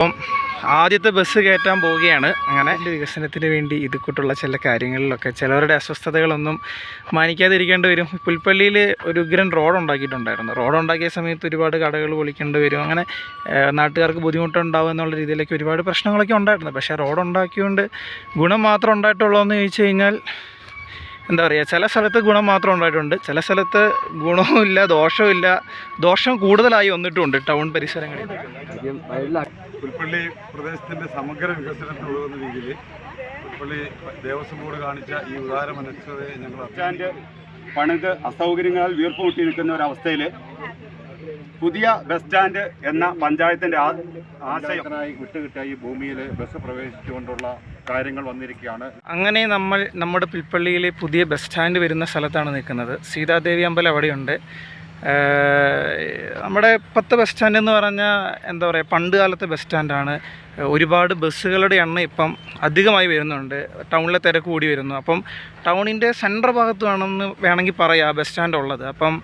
അപ്പം ആദ്യത്തെ ബസ് കയറ്റാൻ പോവുകയാണ്. അങ്ങനെ വികസനത്തിന് വേണ്ടി ഇത് കൂട്ടുള്ള ചില കാര്യങ്ങളിലൊക്കെ ചിലവരുടെ അസ്വസ്ഥതകളൊന്നും മാനിക്കാതിരിക്കേണ്ടി വരും. പുൽപ്പള്ളിയിൽ ഒരു ഉഗ്രൻ റോഡ് ഉണ്ടാക്കിയിട്ടുണ്ടായിരുന്നു. റോഡ് ഉണ്ടാക്കിയ സമയത്ത് ഒരുപാട് കടകൾ പൊളിക്കേണ്ടി വരും. അങ്ങനെ നാട്ടുകാർക്ക് ബുദ്ധിമുട്ടുണ്ടാവും എന്നുള്ള രീതിയിലേക്ക് ഒരുപാട് പ്രശ്നങ്ങളൊക്കെ ഉണ്ടായിരുന്നു. പക്ഷേ റോഡ് ഉണ്ടാക്കിയതുകൊണ്ട് ഗുണം മാത്രം ഉണ്ടായിട്ടുള്ളൂ എന്ന് ചോദിച്ചു കഴിഞ്ഞാൽ എന്താ പറയുക ചില സ്ഥലത്ത് ഗുണം മാത്രം ഉണ്ടായിട്ടുണ്ട്. ചില സ്ഥലത്ത് ഗുണവുമില്ല ദോഷവുമില്ല. ദോഷം കൂടുതലായി വന്നിട്ടുണ്ട് ടൗൺ പരിസരങ്ങളിൽ. പുൽപ്പള്ളി പ്രദേശത്തിന്റെ സമഗ്ര വികസനത്തിന് ഉതകുന്ന രീതിയിൽ പുൽപ്പള്ളി ദേവസ്വം ബോർഡ് കാണിച്ച ഈ ഉദാര മനസ്സതയെ ഞങ്ങൾ പണിത് അസൗകര്യങ്ങളാൽ വീർപ്പുമുട്ടി നിൽക്കുന്ന ഒരവസ്ഥയിൽ പുതിയ ബസ് സ്റ്റാൻഡ് എന്ന പഞ്ചായത്തിന്റെ ആശയത്തിനായി ആശയം വിട്ടുകിട്ടിയ ഈ ഭൂമിയിൽ ബസ് പ്രവേശിച്ചുകൊണ്ടുള്ള കാര്യങ്ങൾ വന്നിരിക്കുകയാണ്. അങ്ങനെ നമ്മൾ നമ്മുടെ പുൽപ്പള്ളിയിലെ പുതിയ ബസ് സ്റ്റാൻഡ് വരുന്ന സ്ഥലത്താണ് നിൽക്കുന്നത്. സീതാദേവി അമ്പലം അവിടെയുണ്ട്. നമ്മുടെ പത്ത് ബസ് സ്റ്റാൻഡ് എന്ന് പറഞ്ഞാൽ എന്താ പറയുക പണ്ട് കാലത്തെ ബസ് സ്റ്റാൻഡാണ് ഒരുപാട് ബസ്സുകളുടെ എണ്ണം ഇപ്പം അധികമായി വരുന്നുണ്ട്. ടൗണിലെ തിരക്ക് കൂടി വരുന്നു. അപ്പം ടൗണിന്റെ സെൻട്രൽ ഭാഗത്ത് വേണമെന്ന് വേണമെങ്കിൽ പറയാം ബസ് സ്റ്റാൻഡ് ഉള്ളത്. അപ്പം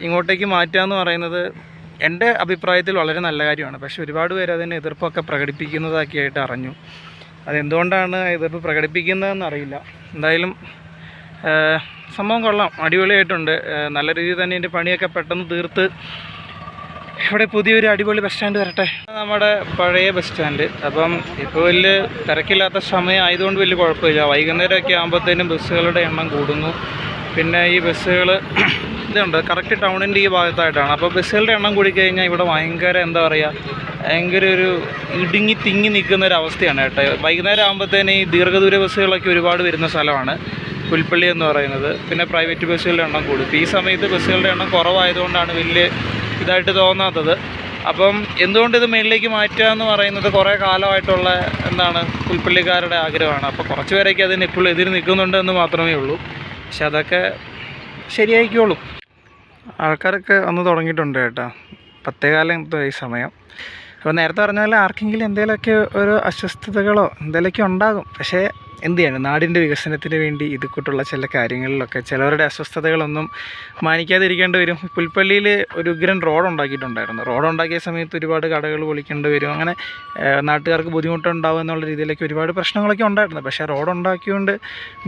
ഇങ്ങോട്ടേക്ക് മാറ്റുക എന്ന് പറയുന്നത് എന്റെ അഭിപ്രായത്തിൽ വളരെ നല്ല കാര്യമാണ്. പക്ഷേ ഒരുപാട് പേര് അതിന് എതിർപ്പൊക്കെ പ്രകടിപ്പിക്കുന്നതാക്കിയായിട്ട് അറിഞ്ഞു. അതെന്തുകൊണ്ടാണ് എതിർപ്പ് പ്രകടിപ്പിക്കുന്നതെന്ന് അറിയില്ല. എന്തായാലും സംഭവം കൊള്ളാം. അടിപൊളിയായിട്ടുണ്ട്. നല്ല രീതിയിൽ തന്നെ എന്റെ പണിയൊക്കെ പെട്ടെന്ന് തീർത്ത് ഇവിടെ പുതിയൊരു അടിപൊളി ബസ് സ്റ്റാൻഡ് വരട്ടെ. നമ്മുടെ പഴയ ബസ് സ്റ്റാൻഡ് അപ്പം ഇപ്പോൾ വലിയ തിരക്കില്ലാത്ത സമയം ആയതുകൊണ്ട് വലിയ കുഴപ്പമില്ല. വൈകുന്നേരമൊക്കെ ആകുമ്പോഴത്തേനും ബസ്സുകളുടെ എണ്ണം കൂടുന്നു. പിന്നെ ഈ ബസ്സുകൾ ഇതുണ്ട് കറക്റ്റ് ടൗണിന്റെ ഈ ഭാഗത്തായിട്ടാണ്. അപ്പോൾ ബസ്സുകളുടെ എണ്ണം കൂടിക്കഴിഞ്ഞാൽ ഇവിടെ ഭയങ്കര എന്താ പറയുക ഭയങ്കര ഒരു ഇടുങ്ങി തിങ്ങി നിൽക്കുന്ന ഒരു അവസ്ഥയാണ് കേട്ടോ. വൈകുന്നേരം ആകുമ്പോഴത്തേന് ഈ ദീർഘദൂര ബസ്സുകളൊക്കെ ഒരുപാട് വരുന്ന സ്ഥലമാണ്. പുൽപ്പള്ളി എന്ന് പറയുന്നത്. പിന്നെ പ്രൈവറ്റ് ബസ്സുകളുടെ എണ്ണം കൂടും. ഇപ്പോൾ ഈ സമയത്ത് ബസ്സുകളുടെ എണ്ണം കുറവായതുകൊണ്ടാണ് വലിയ ഇതായിട്ട് തോന്നാത്തത്. അപ്പം എന്തുകൊണ്ട് ഇത് മേളിലേക്ക് മാറ്റുക എന്ന് പറയുന്നത് കുറേ കാലമായിട്ടുള്ള എന്താണ് പുൽപ്പള്ളിക്കാരുടെ ആഗ്രഹമാണ്. അപ്പോൾ കുറച്ച് പേരൊക്കെ അതിന് ഇപ്പോഴും എതിര് നിൽക്കുന്നുണ്ട് എന്ന് മാത്രമേ ഉള്ളൂ. പക്ഷെ അതൊക്കെ ശരിയായിക്കോളും. ആൾക്കാരൊക്കെ വന്ന് തുടങ്ങിയിട്ടുണ്ട് കേട്ടോ. പത്തേകാലം ഈ സമയം. അപ്പോൾ നേരത്തെ പറഞ്ഞ പോലെ ആർക്കെങ്കിലും എന്തെങ്കിലുമൊക്കെ ഒരു അസ്വസ്ഥതകളോ എന്തെങ്കിലുമൊക്കെ ഉണ്ടാകും. പക്ഷേ എന്ത് ചെയ്യണം നാടിന്റെ വികസനത്തിന് വേണ്ടി ഇതുകൂട്ടുള്ള ചില കാര്യങ്ങളിലൊക്കെ ചിലവരുടെ അസ്വസ്ഥതകളൊന്നും മാനിക്കാതിരിക്കേണ്ടി വരും. പുൽപ്പള്ളിയിൽ ഒരു ഉഗ്രൻ റോഡ് ഉണ്ടാക്കിയിട്ടുണ്ടായിരുന്നു. റോഡ് ഉണ്ടാക്കിയ സമയത്ത് ഒരുപാട് കടകൾ പൊളിക്കേണ്ടി വരും. അങ്ങനെ നാട്ടുകാർക്ക് ബുദ്ധിമുട്ടുണ്ടാവും എന്നുള്ള രീതിയിലേക്ക് ഒരുപാട് പ്രശ്നങ്ങളൊക്കെ ഉണ്ടായിരുന്നു. പക്ഷേ റോഡ് ഉണ്ടാക്കിയതുകൊണ്ട്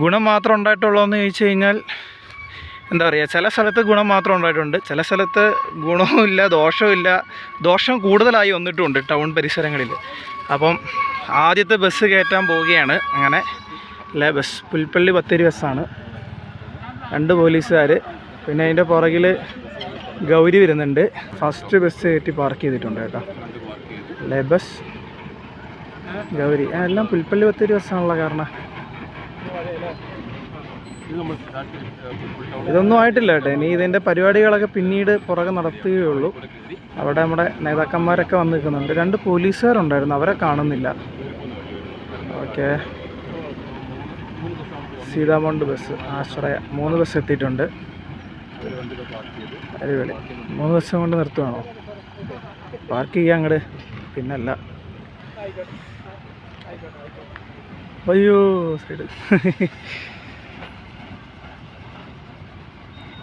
ഗുണം മാത്രം ഉണ്ടായിട്ടുള്ളതെന്ന് ചോദിച്ചു കഴിഞ്ഞാൽ എന്താ പറയുക ചില സ്ഥലത്ത് ഗുണം മാത്രം ഉണ്ടായിട്ടുണ്ട്. ചില സ്ഥലത്ത് ഗുണവുമില്ല ദോഷവുമില്ല ദോഷം കൂടുതലായി വന്നിട്ടുമുണ്ട് ടൗൺ പരിസരങ്ങളിൽ. അപ്പം ആദ്യത്തെ ബസ് കയറ്റാൻ പോവുകയാണ്. അങ്ങനെ അല്ല ബസ് പുൽപ്പള്ളി ബത്തേരി ബസ്സാണ്. രണ്ട് പോലീസുകാർ പിന്നെ അതിന്റെ പുറകിൽ ഗൗരി വരുന്നുണ്ട്. ഫസ്റ്റ് ബസ് കയറ്റി പാർക്ക് ചെയ്തിട്ടുണ്ട് കേട്ടോ. അല്ലേ ബസ് ഗൗരി. എല്ലാം പുൽപ്പള്ളി ബത്തേരി ബസ്സാണല്ലോ കാരണം. ഇതൊന്നും ആയിട്ടില്ല കേട്ടോ. ഇനി ഇതിന്റെ പരിപാടികളൊക്കെ പിന്നീട് പുറകെ നടത്തുകയുള്ളൂ അവിടെ നമ്മുടെ നേതാക്കന്മാരൊക്കെ വന്ന് നിൽക്കുന്നുണ്ട് രണ്ട് പോലീസുകാരുണ്ടായിരുന്നു. അവരെ കാണുന്നില്ല. ഓക്കെ. സീതാമോണ്ട് ബസ് ആശ്രയ. മൂന്ന് ബസ് എത്തിയിട്ടുണ്ട്. അടിപൊളി. മൂന്ന് ബസ് കൊണ്ട് നിർത്തുവാണോ? പാർക്ക് ചെയ്യാം അങ്ങോട്ട് പിന്നല്ല. അയ്യോ സൈഡ്.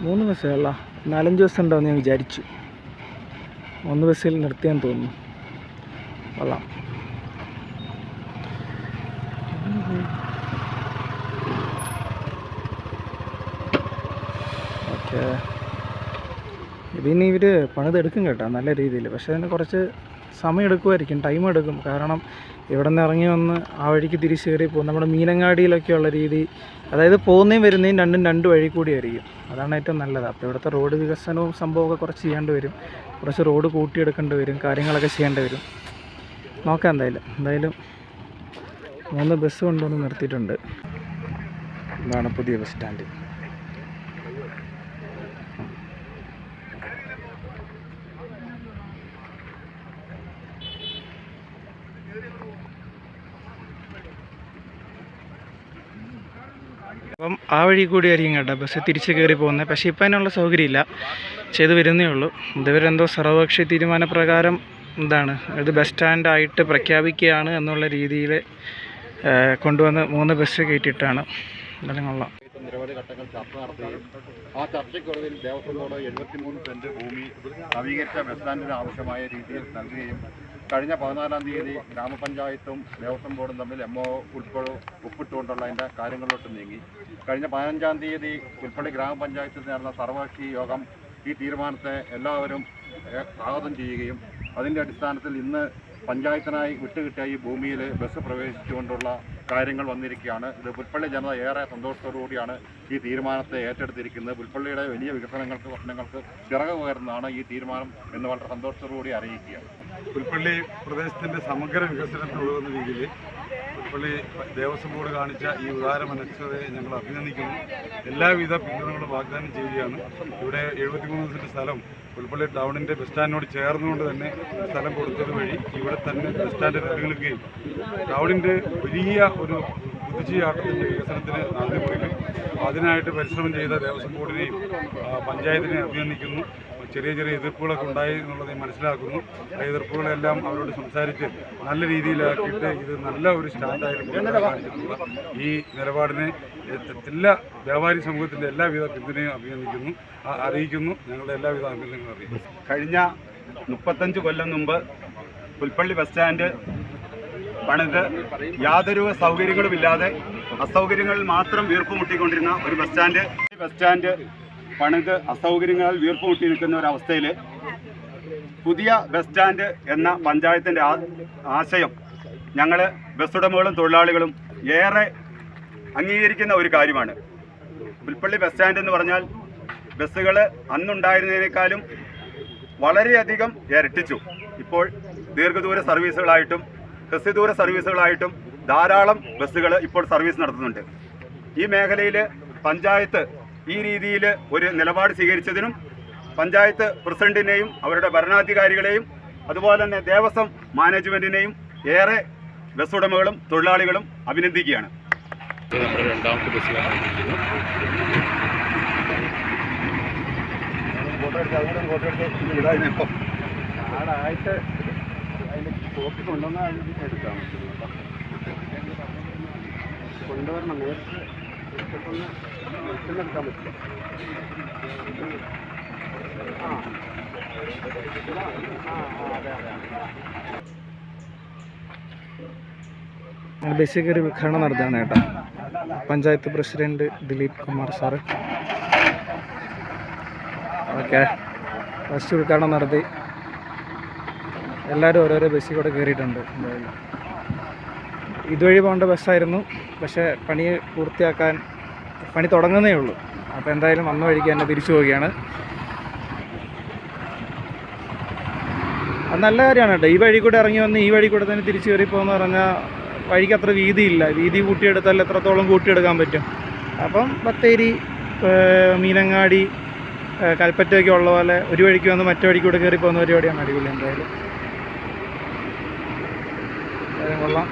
മൂന്ന് ബസ്സുകളാ നാലഞ്ച് ബസ് ഉണ്ടാവും ഞാൻ വിചാരിച്ചു. ഒന്ന് ബസ്സിൽ നിർത്തിയാൻ തോന്നുന്നു. കൊള്ളാം. ഓക്കെ. ഇതിനി ഇവർ പണിതെടുക്കും കേട്ടോ നല്ല രീതിയിൽ. പക്ഷേ അതിന് കുറച്ച് സമയം എടുക്കുമായിരിക്കും ടൈം എടുക്കും കാരണം ഇവിടെ നിന്ന് ഇറങ്ങി വന്ന് ആ വഴിക്ക് തിരിച്ച് കയറി പോകും നമ്മുടെ മീനങ്ങാടിയിലൊക്കെയുള്ള രീതി അതായത് പോകുന്നതും വരുന്നതും രണ്ടും രണ്ട് വഴി കൂടിയായിരിക്കും. അതാണ് ഏറ്റവും നല്ലത്. അപ്പോൾ ഇവിടുത്തെ റോഡ് വികസനവും സംഭവമൊക്കെ കുറച്ച് ചെയ്യേണ്ടി വരും. കുറച്ച് റോഡ് കൂട്ടിയെടുക്കേണ്ടി വരും. കാര്യങ്ങളൊക്കെ ചെയ്യേണ്ടി വരും. നോക്കാം എന്തായാലും. എന്തായാലും മൂന്ന് ബസ് കൊണ്ടുവന്ന് നിർത്തിയിട്ടുണ്ട്. ഇതാണ് പുതിയ ബസ് സ്റ്റാൻഡ്. അപ്പം ആ വഴി കൂടി ആയിരിക്കും കേട്ടോ ബസ് തിരിച്ച് കയറി പോകുന്നത്. പക്ഷേ ഇപ്പം അതിനുള്ള സൗകര്യമില്ല. ചെയ്ത് വരുന്നേ ഉള്ളൂ. ഇതുവരെന്തോ സർവകക്ഷി തീരുമാനപ്രകാരം എന്താണ് ഇത് ബസ് സ്റ്റാൻഡായിട്ട് പ്രഖ്യാപിക്കുകയാണ് എന്നുള്ള രീതിയിൽ കൊണ്ടുവന്ന് മൂന്ന് ബസ് കയറ്റിയിട്ടാണ് എന്തായാലും കൊള്ളാം ചർച്ച ആ ചർച്ചയ്ക്കൊടുവിൽ ദേവസ്വം ബോർഡ് എഴുപത്തിമൂന്ന് സെന്റ് ഭൂമി നവീകരിച്ച ബസ് സ്റ്റാൻഡിന് ആവശ്യമായ രീതിയിൽ നൽകുകയും കഴിഞ്ഞ പതിനാലാം തീയതി ഗ്രാമപഞ്ചായത്തും ദേവസ്വം ബോർഡും തമ്മിൽ എം ഒ ഉൾപ്പെടെ ഒപ്പിട്ടുകൊണ്ടുള്ള അതിന്റെ കാര്യങ്ങളിലോട്ട് നീങ്ങി. കഴിഞ്ഞ പതിനഞ്ചാം തീയതി പുൽപ്പള്ളി ഗ്രാമപഞ്ചായത്തിൽ നടന്ന സർവകക്ഷി യോഗം ഈ തീരുമാനത്തെ എല്ലാവരും സ്വാഗതം ചെയ്യുകയും അതിന്റെ അടിസ്ഥാനത്തിൽ ഇന്ന് പഞ്ചായത്തിനായി വിട്ടുകിട്ടിയ ഈ ഭൂമിയിൽ ബസ് പ്രവേശിച്ചുകൊണ്ടുള്ള കാര്യങ്ങൾ വന്നിരിക്കുകയാണ്. ഇത് പുൽപ്പള്ളി ജനത ഏറെ സന്തോഷത്തോടു കൂടിയാണ് ഈ തീരുമാനത്തെ ഏറ്റെടുത്തിരിക്കുന്നത്. പുൽപ്പള്ളിയുടെ വലിയ വികസനങ്ങൾക്ക് പ്രശ്നങ്ങൾക്ക് ചിറക് പകരുന്നതാണ് ഈ തീരുമാനം എന്ന് വളരെ സന്തോഷത്തോടു കൂടി അറിയിക്കുകയാണ്. പുൽപ്പള്ളി പ്രദേശത്തിന്റെ സമഗ്ര വികസനത്തിനുള്ള രീതിയിൽ പുൽപ്പള്ളി ദേവസ്വം ബോർഡ് കാണിച്ച ഈ ഉദാര മനസ്സതയെ ഞങ്ങൾ അഭിനന്ദിക്കുന്നു. എല്ലാവിധ പിന്തുണകളും വാഗ്ദാനം ചെയ്യുകയാണ്. ഇവിടെ എഴുപത്തിമൂന്ന് സെന്റ് സ്ഥലം പുൽപ്പള്ളി ടൗണിന്റെ ബസ് സ്റ്റാൻഡിനോട് ചേർന്നുകൊണ്ട് തന്നെ സ്ഥലം കൊടുത്തത് വഴി ഇവിടെ തന്നെ ബസ് സ്റ്റാൻഡ് നിലനിൽക്കുകയും ടൗണിന്റെ വലിയ ഒരു കുതിച്ചുചാട്ടത്തിന്റെ വികസനത്തിന് നന്ദി പറയുകയും അതിനായിട്ട് പരിശ്രമം ചെയ്ത ദേവസ്വം ബോർഡിനെയും പഞ്ചായത്തിനെയും അഭിനന്ദിക്കുന്നു. ചെറിയ ചെറിയ എതിർപ്പുകളൊക്കെ ഉണ്ടായി എന്നുള്ളത് മനസ്സിലാക്കുന്നു. ആ എതിർപ്പുകളെല്ലാം അവരോട് സംസാരിച്ച് നല്ല രീതിയിലാക്കിയിട്ട് ഇത് നല്ല ഒരു സ്റ്റാൻഡായിട്ട് ഈ നിലപാടിനെ എല്ലാ വ്യാപാരി സമൂഹത്തിന്റെ എല്ലാവിധ പിന്തുണയും അഭിനന്ദിക്കുന്നു. അറിയിക്കുന്നു. ഞങ്ങളുടെ എല്ലാവിധ അഭിനന്ദനങ്ങളും അറിയിക്കുന്നു. കഴിഞ്ഞ മുപ്പത്തഞ്ച് കൊല്ലം മുമ്പ് പുൽപ്പള്ളി ബസ് സ്റ്റാൻഡ് പണിത് യാതൊരു സൗകര്യങ്ങളുമില്ലാതെ അസൗകര്യങ്ങളിൽ മാത്രം വീർപ്പ് മുട്ടിക്കൊണ്ടിരുന്ന ഒരു ബസ് സ്റ്റാൻഡ്. ബസ് സ്റ്റാൻഡ് പണിത് അസൗകര്യങ്ങളാൽ വീർപ്പ് മുട്ടി നിൽക്കുന്ന ഒരവസ്ഥയിൽ പുതിയ ബസ് സ്റ്റാൻഡ് എന്ന പഞ്ചായത്തിന്റെ ആശയം ഞങ്ങൾ ബസ് ഉടമകളും തൊഴിലാളികളും ഏറെ അംഗീകരിക്കുന്ന ഒരു കാര്യമാണ്. പുൽപ്പള്ളി ബസ് സ്റ്റാൻഡ് എന്ന് പറഞ്ഞാൽ ബസ്സുകൾ അന്നുണ്ടായിരുന്നതിനേക്കാളും വളരെയധികം ഇരട്ടിച്ചു. ഇപ്പോൾ ദീർഘദൂര സർവീസുകളായിട്ടും ഹ്രസ്വദൂര സർവീസുകളായിട്ടും ധാരാളം ബസ്സുകൾ ഇപ്പോൾ സർവീസ് നടത്തുന്നുണ്ട്. ഈ മേഖലയിൽ പഞ്ചായത്ത് ഈ രീതിയിൽ ഒരു നിലപാട് സ്വീകരിച്ചതിനും പഞ്ചായത്ത് പ്രസിഡന്റിനെയും അവരുടെ ഭരണാധികാരികളെയും അതുപോലെ തന്നെ ദേവസ്വം മാനേജ്മെന്റിനെയും ഏറെ ബസ് ഉടമകളും തൊഴിലാളികളും അഭിനന്ദിക്കുകയാണ്. കൊണ്ടുവരണം നേരിട്ട് എടുക്കാൻ പറ്റില്ല ബസ്സിൽ കയറി ഉദ്ഘാടനം നടത്തുകയാണ് ചേട്ടാ panchayat president Dileep Kumar sir okay bus ഉദ്ഘാടനം നടത്തി. എല്ലാവരും ഓരോരോ ബസ്സിൽ കൂടെ കയറിയിട്ടുണ്ട് എന്തായാലും ഇതുവഴി പോകേണ്ട ബസ്സായിരുന്നു. പക്ഷേ പണി പൂർത്തിയാക്കാൻ പണി തുടങ്ങുന്നേ ഉള്ളൂ. അപ്പോൾ എന്തായാലും വന്ന വഴിക്ക് തന്നെ തിരിച്ചു പോവുകയാണ്. അത് നല്ല കാര്യമാണ് കേട്ടോ. ഈ വഴി കൂടെ ഇറങ്ങി വന്ന് ഈ വഴി കൂടെ തന്നെ തിരിച്ചു കയറി പോകുന്ന പറഞ്ഞാൽ വഴിക്ക് അത്ര വീതിയില്ല. വീതി കൂട്ടിയെടുത്താൽ എത്രത്തോളം കൂട്ടിയെടുക്കാൻ പറ്റും. അപ്പം ബത്തേരി മീനങ്ങാടി കൽപ്പറ്റയൊക്കെ ഉള്ള പോലെ ഒരു വഴിക്ക് വന്ന് മറ്റേ വഴിക്ക് കൂടെ കയറി പോകുന്ന പരിപാടിയാണ് അടിപൊളി എന്തായാലും കൊള്ളാം.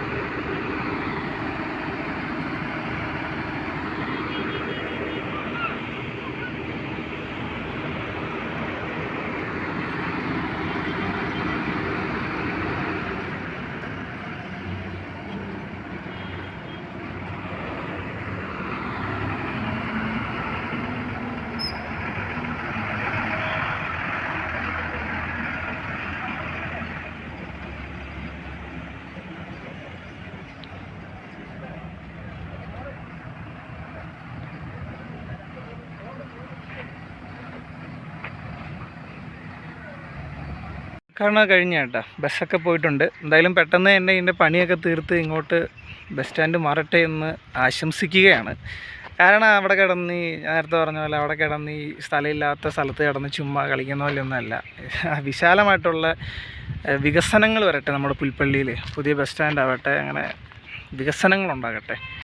കാരണം കഴിഞ്ഞ കേട്ടോ. ബസ്സൊക്കെ പോയിട്ടുണ്ട്. എന്തായാലും പെട്ടെന്ന് തന്നെ ഇതിന്റെ പണിയൊക്കെ തീർത്ത് ഇങ്ങോട്ട് ബസ് സ്റ്റാൻഡ് മാറട്ടെ എന്ന് ആശംസിക്കുകയാണ്. കാരണം അവിടെ കിടന്ന് നേരത്തെ പറഞ്ഞ പോലെ അവിടെ കിടന്ന് ഈ സ്ഥലമില്ലാത്ത സ്ഥലത്ത് കിടന്ന് ചുമ്മാ കളിക്കുന്ന പോലെയൊന്നുമല്ല. വിശാലമായിട്ടുള്ള വികസനങ്ങൾ വരട്ടെ നമ്മുടെ പുൽപ്പള്ളിയിൽ. പുതിയ ബസ് സ്റ്റാൻഡ് ആവട്ടെ അങ്ങനെ വികസനങ്ങൾ ഉണ്ടാകട്ടെ